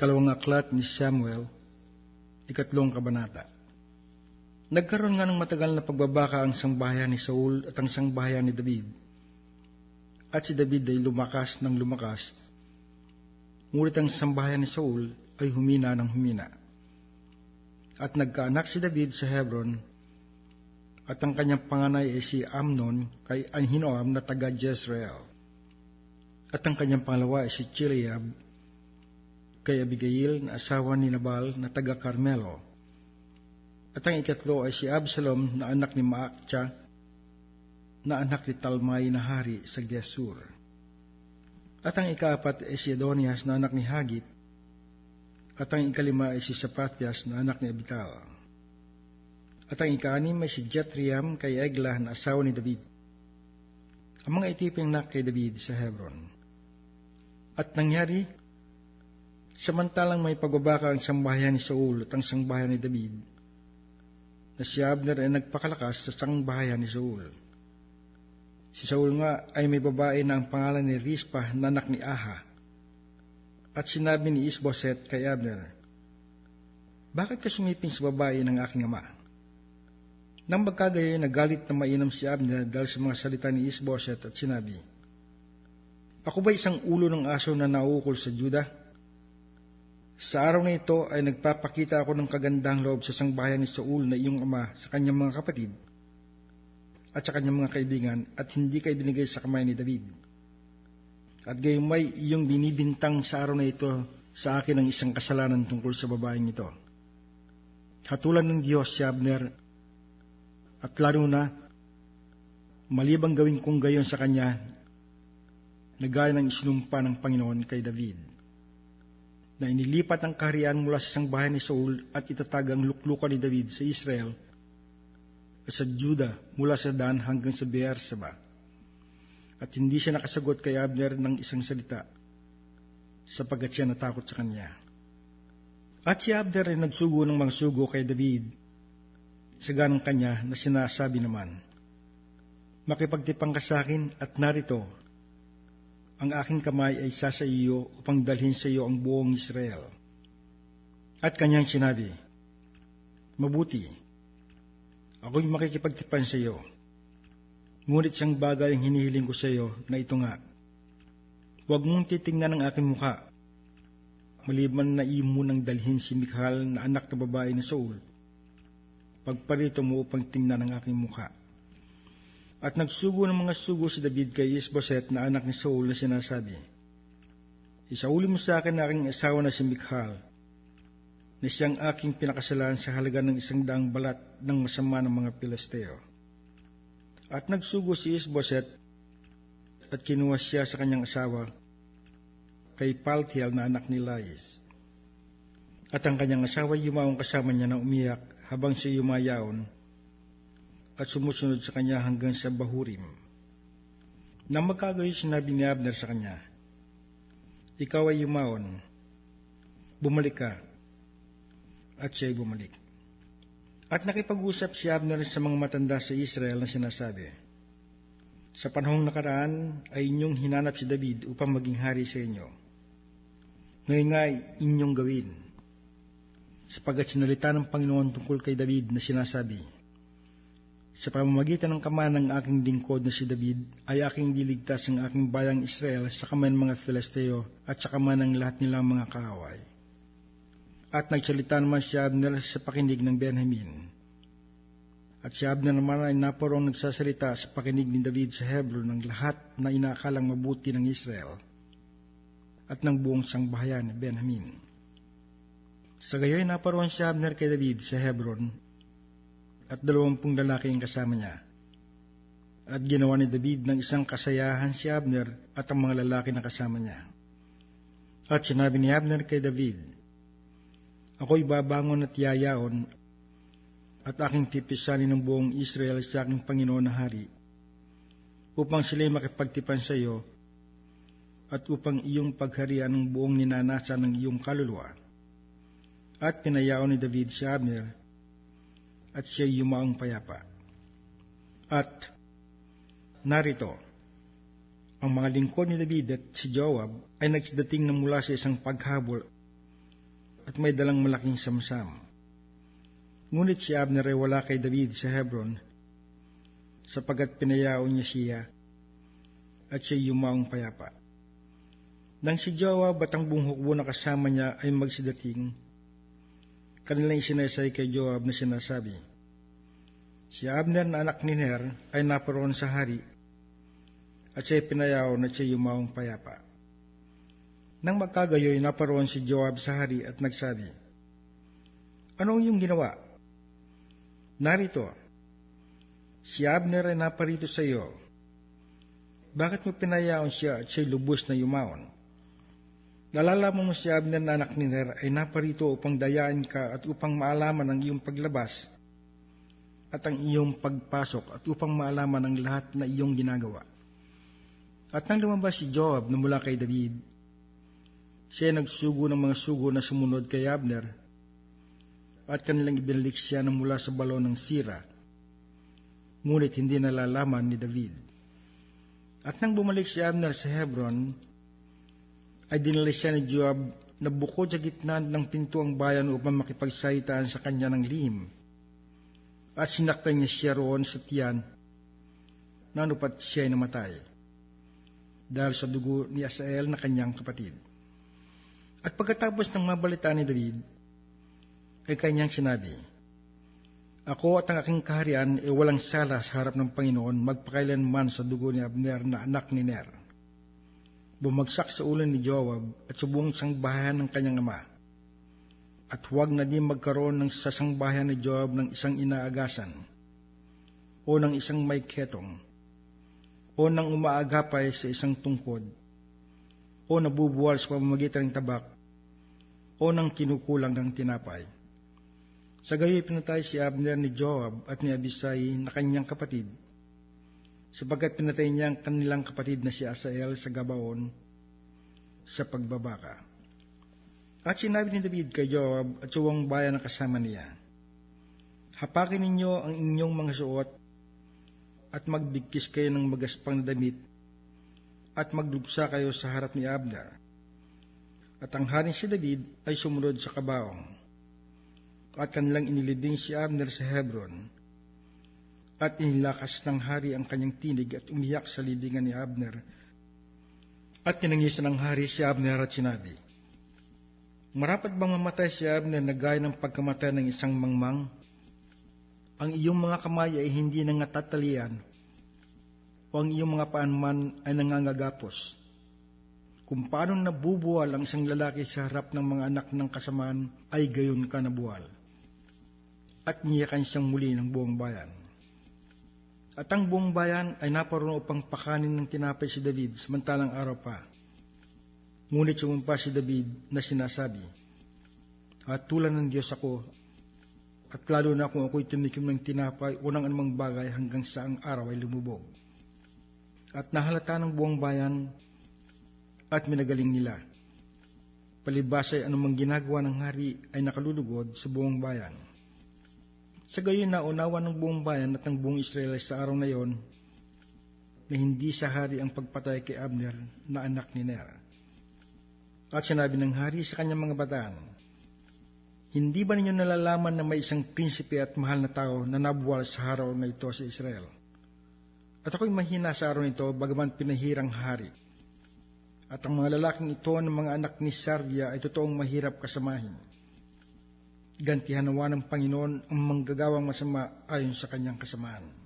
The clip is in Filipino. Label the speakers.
Speaker 1: Ikalawang aklat ni Samuel, ikatlong kabanata. Nagkaroon nga ng matagal na pagbabaka ang sangbahayan ni Saul at ang sangbahayan ni David. At si David ay lumakas ng lumakas, ngunit ang sambahayan ni Saul ay humina ng humina. At nagkaanak si David sa Hebron, at ang kanyang panganay ay si Amnon kay Anhinoam na taga Jezreel. At ang kanyang pangalawa ay si Chileab kay Abigail na asawa ni Nabal na taga Carmelo. At ang ikatlo ay si Absalom na anak ni Maakcha na anak ni Talmay na hari sa Gesur. At ang ikaapat ay si Adonias na anak ni Hagit at ang ikalima ay si Sapatias na anak ni Abital. At ang ikaanim ay si Jetriam kay Eglah na asawa ni David. Ang mga itiping anak kay David sa Hebron. At nangyari, samantalang may pagbabaka ang sambahayan ni Saul at ang sangbahayan ni David, na si Abner ay nagpakalakas sa sangbahayan ni Saul. Si Saul nga ay may babae na ang pangalan ni Rispa na anak ni Aha. At sinabi ni Isboset kay Abner, Bakit ka sumiping sa babae ng aking ama? Nang magkagayo, nagalit na mainam si Abner dahil sa mga salita ni Isboset at sinabi, Ako ba isang ulo ng aso na naukol sa Juda? Sa araw na ito ay nagpapakita ako ng kagandang loob sa sangbahayan ni Saul na iyong ama sa kanyang mga kapatid at sa kanyang mga kaibigan at hindi kay binigay sa kamay ni David. At gayon may iyong binibintang sa araw na ito sa akin ang isang kasalanan tungkol sa babaeng ito. Hatulan ng Diyos si Abner at lalo na malibang gawin kong gayon sa kanya na gaya ng isinumpa ng Panginoon kay David na inilipat ang kaharian mula sa sangbahan ni Saul at itatag ang luklukan ni David sa Israel at sa Juda mula sa Dan hanggang sa Beerseba. At hindi siya nakasagot kay Abner ng isang salita sapagat siya natakot sa kanya. At si Abner ay nagsugo ng mga sugo kay David sa ganang kanya na sinasabi naman, Makipagtipang ka sa akin at narito, ang aking kamay ay sa iyo upang dalhin sa iyo ang buong Israel. At kanyang sinabi, Mabuti, ako'y makikipagtipan sa iyo. Ngunit siyang bagay ang hinihiling ko sa iyo na ito nga. Huwag mong titingnan ang aking mukha, maliban na imo nang dalhin si Mikhal na anak na babae ni Saul. Pagparito mo upang tingnan ang aking mukha. At nagsugo ng mga sugo si David kay Isboset na anak ni Saul na sinasabi, Isauli mo sa akin na aking asawa na si Mikhal, na siyang aking pinakasalan sa halaga ng isang daang balat ng masama ng mga Pilisteo. At nagsugo si Isboset at kinuha siya sa kanyang asawa kay Paltiel na anak ni Lais. At ang kanyang asawa yumawang kasama niya na umiyak habang siya yumayaon at sumusunod sa kanya hanggang sa Bahurim. Nang magkagayon sinabi ni Abner sa kanya, Ikaw ay yumaon, bumalik ka, at siya'y bumalik. At nakipag-usap si Abner sa mga matanda sa Israel na sinasabi, Sa panahong nakaraan ay inyong hinanap si David upang maging hari sa inyo. Ngayon nga ay inyong gawin, sapagat sinalita ng Panginoon tungkol kay David na sinasabi, sa pamamagitan ng kamay ng aking lingkod na si David, ay aking diligtas ang aking bayang Israel sa kamay ng mga Filisteo at sa kamay ng lahat nilang mga kaaway. At nagsalita naman si Abner sa pakinig ng Benjamin. At si Abner naman ay naporong nagsasalita sa pakinig ni David sa Hebron ng lahat na inakalang mabuti ng Israel at ng buong sangbahayan ni Benjamin. Sa gayoy naparoon si Abner kay David sa Hebron at dalawampung lalaki ang kasama niya. At ginawa ni David ng isang kasayahan si Abner at ang mga lalaki na kasama niya. At sinabi ni Abner kay David, Ako'y babangon at yayaon at aking pipisanin ng buong Israel sa aking Panginoon na hari upang sila'y makipagtipan sa iyo at upang iyong pagharian ng buong ninanasa ng iyong kaluluwa. At pinayaon ni David si Abner at siya yumaong payapa. At narito, ang mga lingkod ni David at si Joab ay nagsidating na mula sa isang paghabol at may dalang malaking samsam. Ngunit si Abner ay wala kay David sa Hebron sapagkat pinayaon niya siya at siya yumaong payapa. Nang si Joab at ang buong hukbo na kasama niya ay magsidating, kanilang isinasay kay Joab na sinasabi, Si Abner na anak ni Ner ay naparoon sa hari at siya pinayaw na siya yumaong payapa. Nang magkagayoy, naparoon si Joab sa hari at nagsabi, Ano iyong ginawa? Narito, si Abner ay naparito sa iyo. Bakit mo pinayaon siya at siya'y lubos na yumaon? Nalalaman mo si Abner na anak ni Ner ay naparito upang dayaan ka at upang maalaman ang iyong paglabas at ang iyong pagpasok at upang maalaman ang lahat na iyong ginagawa. At nang lumabas si Joab na mula kay David, siya nagsugo ng mga sugo na sumunod kay Abner at kanilang ibinalik siya na mula sa balon ng sira, ngunit hindi nalalaman ni David. At nang bumalik si Abner sa Hebron, ay dinala siya ni Joab na bukod sa gitna ng pinto ang bayan upang makipagsaitaan sa kanya ng lihim. At sinaktan niya siya roon sa tiyan na anupat siya ay namatay dahil sa dugo ni Asael na kanyang kapatid. At pagkatapos ng mabalita ni David, ay kanyang sinabi, Ako at ang aking kaharian ay walang sala sa harap ng Panginoon magpakailanman sa dugo ni Abner na anak ni Ner bumagsak sa ulo ni Joab at subong sangbahayan ng kanyang ama. At huwag na din magkaroon ng sasangbahayan ni Joab ng isang inaagasan, o ng isang may ketong, o ng umaagapay sa isang tungkod, o nabubuwal sa pamamagitan ng tabak, o ng kinukulang ng tinapay. Sa gayoy pinatay si Abner ni Joab at ni Abisai na kanyang kapatid, sapagkat pinatay niya ang kanilang kapatid na si Asael sa Gabaon sa pagbabaka. At sinabi ni David kay Joab at suwang bayan na kasama niya, Hapakin ninyo ang inyong mga suot at magbigkis kayo ng magaspang na damit at maglugsa kayo sa harap ni Abner. At ang haring si David ay sumunod sa kabaong. At kanilang inilibing si Abner sa Hebron at inilakas ng hari ang kanyang tinig at umiyak sa libingan ni Abner. At tinangisan ng hari si Abner at sinabi, Marapat bang mamatay si Abner na gaya ng pagkamatay ng isang mangmang? Ang iyong mga kamay ay hindi nangatatalian, o ang iyong mga paanman ay nangangagapos. Kung paano nabubuwal ang isang lalaki sa harap ng mga anak ng kasamaan, ay gayon ka nabuwal. At niyakan siyang muli ng buong bayan. At ang buong bayan ay naparoon upang pakanin ng tinapay si David samantalang araw pa. Ngunit sumumpa si David na sinasabi, At tulan ng Diyos ako, at lalo na kung ako'y tumikim ng tinapay o ng anumang bagay hanggang sa ang araw ay lumubog. At nahalata ng buong bayan at minagaling nila. Palibas ay anumang ginagawa ng hari ay nakalulugod sa buong bayan. Sa gayon na unawa ng buong bayan at ng buong Israel sa araw na yon na hindi sa hari ang pagpatay kay Abner na anak ni Ner. At sinabi ng hari sa kanyang mga bataan, Hindi ba ninyo nalalaman na may isang prinsipe at mahal na tao na nabuwal sa araw na ito sa Israel? At ako'y mahina sa araw nito bagaman pinahirang hari. At ang mga lalaking ito ng mga anak ni Sarvia ay totoong mahirap kasamahin gantihan nawa ng Panginoon ang manggagawang masama ayon sa kanyang kasamaan.